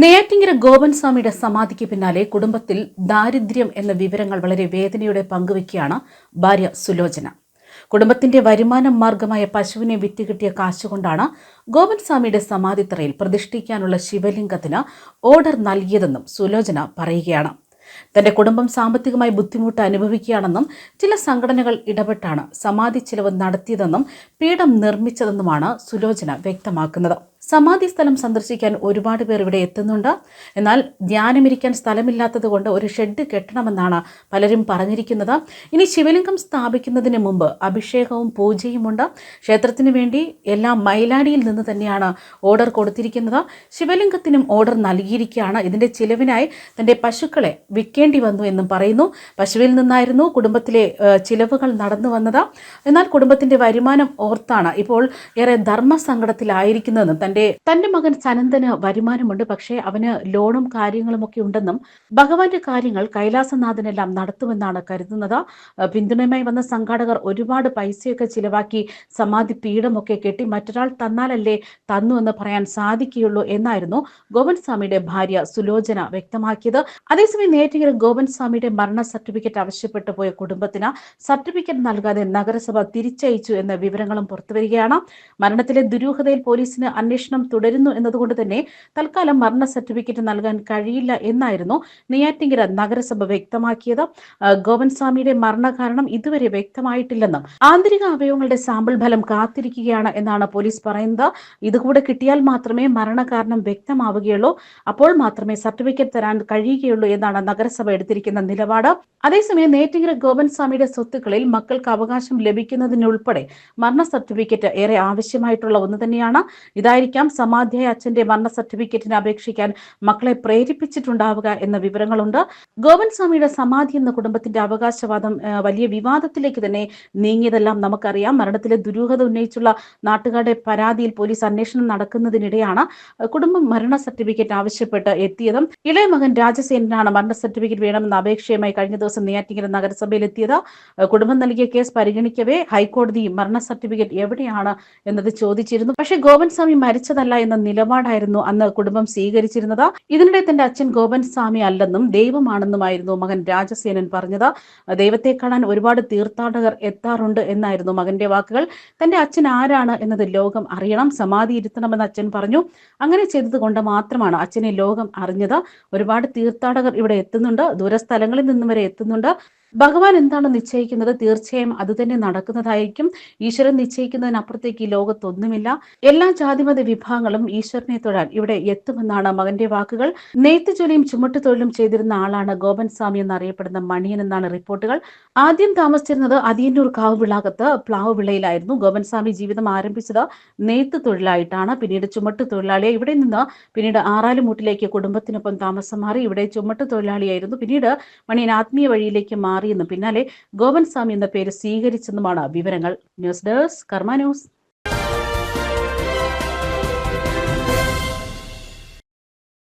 നെയ്യാറ്റിങ്കര ഗോപൻ സ്വാമിയുടെ സമാധിക്ക് പിന്നാലെ കുടുംബത്തിൽ ദാരിദ്ര്യം എന്ന വിവരങ്ങൾ വളരെ വേദനയോടെ പങ്കുവയ്ക്കുകയാണ് ഭാര്യ സുലോചന. കുടുംബത്തിന്റെ വരുമാന മാർഗമായ പശുവിനെ വിറ്റുകിട്ടിയ കാശുകൊണ്ടാണ് ഗോപൻ സ്വാമിയുടെ സമാധിത്തറയിൽ പ്രതിഷ്ഠിക്കാനുള്ള ശിവലിംഗത്തിന് ഓർഡർ നൽകിയതെന്നും സുലോചന പറയുകയാണ്. തന്റെ കുടുംബം സാമ്പത്തികമായി ബുദ്ധിമുട്ട് അനുഭവിക്കുകയാണെന്നും ചില സംഘടനകൾ ഇടപെട്ടാണ് സമാധി ചിലവ് നടത്തിയതെന്നും പീഠം നിർമ്മിച്ചതെന്നുമാണ് സുലോചന വ്യക്തമാക്കുന്നത്. സമാധി സ്ഥലം സന്ദർശിക്കാൻ ഒരുപാട് പേർ ഇവിടെ എത്തുന്നുണ്ട്. എന്നാൽ ധ്യാനമിരിക്കാൻ സ്ഥലമില്ലാത്തത് കൊണ്ട് ഒരു ഷെഡ് കെട്ടണമെന്നാണ് പലരും പറഞ്ഞിരിക്കുന്നത്. ഇനി ശിവലിംഗം സ്ഥാപിക്കുന്നതിന് മുമ്പ് അഭിഷേകവും പൂജയുമുണ്ട്. ക്ഷേത്രത്തിന് വേണ്ടി എല്ലാം മൈലാടിയിൽ നിന്ന് തന്നെയാണ് ഓർഡർ കൊടുത്തിരിക്കുന്നത്. ശിവലിംഗത്തിനും ഓർഡർ നൽകിയിരിക്കുകയാണ്. ഇതിന്റെ ചിലവിനായി തന്റെ പശുക്കളെ വിൽക്കേണ്ടി വന്നു എന്നും പറയുന്നു. പശുവിൽ നിന്നായിരുന്നു കുടുംബത്തിലെ ചിലവുകൾ നടന്നു വന്നത്. എന്നാൽ കുടുംബത്തിന്റെ വരുമാനം ഓർത്താണ് ഇപ്പോൾ ഏറെ ധർമ്മസങ്കടത്തിലായിരിക്കുന്നതെന്നും തന്റെ തന്റെ മകൻ സനന്ദന് വരുമാനമുണ്ട്. പക്ഷേ അവന് ലോണും കാര്യങ്ങളും ഒക്കെ ഉണ്ടെന്നും ഭഗവാന്റെ കാര്യങ്ങൾ കൈലാസനാഥനെല്ലാം നടത്തുമെന്നാണ് കരുതുന്നത്. പിന്തുണയുമായി വന്ന സംഘാടകർ ഒരുപാട് പൈസയൊക്കെ ചിലവാക്കി സമാധി പീഠമൊക്കെ കെട്ടി മറ്റൊരാൾ തന്നാലല്ലേ തന്നു എന്ന് പറയാൻ സാധിക്കുകയുള്ളൂ എന്നായിരുന്നു ഗോവൻ സ്വാമിയുടെ ഭാര്യ സുലോചന വ്യക്തമാക്കിയത്. അതേസമയം നേരത്തെ ഗോവൻ സ്വാമിയുടെ മരണ സർട്ടിഫിക്കറ്റ് ആവശ്യപ്പെട്ടു പോയ കുടുംബത്തിന് സർട്ടിഫിക്കറ്റ് നൽകാതെ നഗരസഭ തിരിച്ചയച്ചു എന്ന വിവരങ്ങളും പുറത്തുവരികയാണ്. മരണത്തിലെ ദുരൂഹതയിൽ പോലീസിന് അന്വേഷണം തുടരുന്നു എന്നതുകൊണ്ട് തന്നെ തൽക്കാലം മരണ സർട്ടിഫിക്കറ്റ് നൽകാൻ കഴിയില്ല എന്നായിരുന്നു നെയ്യാറ്റിങ്കര നഗരസഭ വ്യക്തമാക്കിയത്. ഗോപൻസ്വാമിയുടെ മരണകാരണം ഇതുവരെ വ്യക്തമായിട്ടില്ലെന്നും ആന്തരിക അവയവങ്ങളുടെ സാമ്പിൾ ഫലം കാത്തിരിക്കുകയാണ് എന്നാണ് പോലീസ് പറയുന്നത്. ഇതുകൂടെ കിട്ടിയാൽ മാത്രമേ മരണകാരണം വ്യക്തമാവുകയുള്ളൂ. അപ്പോൾ മാത്രമേ സർട്ടിഫിക്കറ്റ് തരാൻ കഴിയുകയുള്ളൂ എന്നാണ് നഗരസഭ എടുത്തിരിക്കുന്ന നിലപാട്. അതേസമയം നേറ്റിങ്ങര ഗോപൻ സ്വാമിയുടെ സ്വത്തുക്കളിൽ മക്കൾക്ക് അവകാശം ലഭിക്കുന്നതിനുൾപ്പെടെ മരണ സർട്ടിഫിക്കറ്റ് ഏറെ ആവശ്യമായിട്ടുള്ള ഒന്ന് തന്നെയാണ്. ഇതായിരിക്കാം സമാധിയായ അച്ഛന്റെ മരണ സർട്ടിഫിക്കറ്റിന് അപേക്ഷിക്കാൻ മക്കളെ പ്രേരിപ്പിച്ചിട്ടുണ്ടാവുക എന്ന വിവരങ്ങളുണ്ട്. ഗോവിന്ദ് സ്വാമിയുടെ സമാധി എന്ന കുടുംബത്തിന്റെ അവകാശവാദം വലിയ വിവാദത്തിലേക്ക് തന്നെ നീങ്ങിയതെല്ലാം നമുക്കറിയാം. മരണത്തിലെ ദുരൂഹത ഉന്നയിച്ചുള്ള നാട്ടുകാരുടെ പരാതിയിൽ പോലീസ് അന്വേഷണം നടക്കുന്നതിനിടെയാണ് കുടുംബം മരണ സർട്ടിഫിക്കറ്റ് ആവശ്യപ്പെട്ട് എത്തിയതും. ഇളയ മകൻ രാജസേനാണ് മരണ സർട്ടിഫിക്കറ്റ് വേണമെന്ന അപേക്ഷയുമായി കഴിഞ്ഞ ദിവസം നെയ്യാറ്റിങ്കര നഗരസഭയിൽ എത്തിയത് കുടുംബം നൽകിയ കേസ് പരിഗണിക്കവേ. ഹൈക്കോടതി മരണ സർട്ടിഫിക്കറ്റ് എവിടെയാണ് എന്നത് ചോദിച്ചിരുന്നു. പക്ഷേ ഗോവിന്ദ് സ്വാമി മരിച്ചതല്ല എന്ന നിലപാടായിരുന്നു അന്ന് കുടുംബം സ്വീകരിച്ചിരുന്നത്. ഇതിനിടെ തന്റെ അച്ഛൻ ഗോപൻ സ്വാമി അല്ലെന്നും ദൈവമാണെന്നുമായിരുന്നു മകൻ രാജസേനൻ പറഞ്ഞത്. ദൈവത്തെ കാണാൻ ഒരുപാട് തീർത്ഥാടകർ എത്താറുണ്ട് എന്നായിരുന്നു മകന്റെ വാക്കുകൾ. തന്റെ അച്ഛൻ ആരാണ് എന്നത് ലോകം അറിയണം സമാധി ഇരുത്തണമെന്ന് അച്ഛൻ പറഞ്ഞു. അങ്ങനെ ചെയ്തത് കൊണ്ട് മാത്രമാണ് അച്ഛനെ ലോകം അറിഞ്ഞത്. ഒരുപാട് തീർത്ഥാടകർ ഇവിടെ എത്തുന്നുണ്ട് ദൂരസ്ഥലങ്ങളിൽ നിന്നും വരെ എത്തുന്നുണ്ട്. ഭഗവാൻ എന്താണ് നിശ്ചയിക്കുന്നത്? തീർച്ചയായും അത് തന്നെ നടക്കുന്നതായിരിക്കും. ഈശ്വരൻ നിശ്ചയിക്കുന്നതിനപ്പുറത്തേക്ക് ഈ ലോകത്തൊന്നുമില്ല. എല്ലാ ജാതിമത വിഭാഗങ്ങളും ഈശ്വരനെ തൊഴാൻ ഇവിടെ എത്തുമെന്നാണ് മകന്റെ വാക്കുകൾ. നെയ്ത്ത് ജോലിയും ചുമട്ടുതൊഴിലും ചെയ്തിരുന്ന ആളാണ് ഗോപൻ സ്വാമി എന്നറിയപ്പെടുന്ന മണിയൻ എന്നാണ് റിപ്പോർട്ടുകൾ. ആദ്യം താമസിച്ചിരുന്നത് അതിയന്നൂർ കാവുവിളാകത്ത് പ്ലാവ് വിളയിലായിരുന്നു. ഗോപൻ സ്വാമി ജീവിതം ആരംഭിച്ചത് നെയ്ത്ത് തൊഴിലായിട്ടാണ്. പിന്നീട് ചുമട്ട് തൊഴിലാളിയെ ഇവിടെ നിന്ന് പിന്നീട് ആറാലുമൂട്ടിലേക്ക് കുടുംബത്തിനൊപ്പം താമസം മാറി. ഇവിടെ ചുമട്ട് തൊഴിലാളിയായിരുന്നു. പിന്നീട് മണിയൻ ആത്മീയ വഴിയിലേക്ക് മാറിയെന്നും പിന്നാലെ ഗോപൻ സ്വാമി എന്ന പേര് സ്വീകരിച്ചെന്നുമാണ് വിവരങ്ങൾ. News desk Karma news.